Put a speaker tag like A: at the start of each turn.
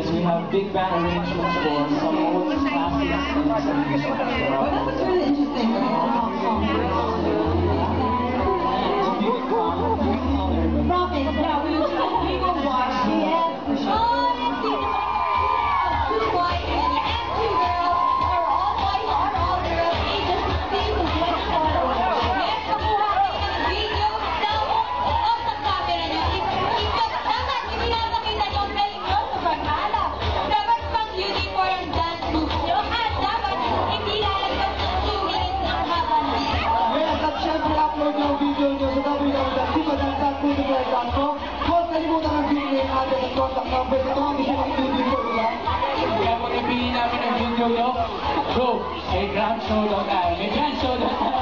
A: because we have big band arrangements for some old classes. and some new songs.
B: Nakalimutan ang
A: grand showdown grand showdown.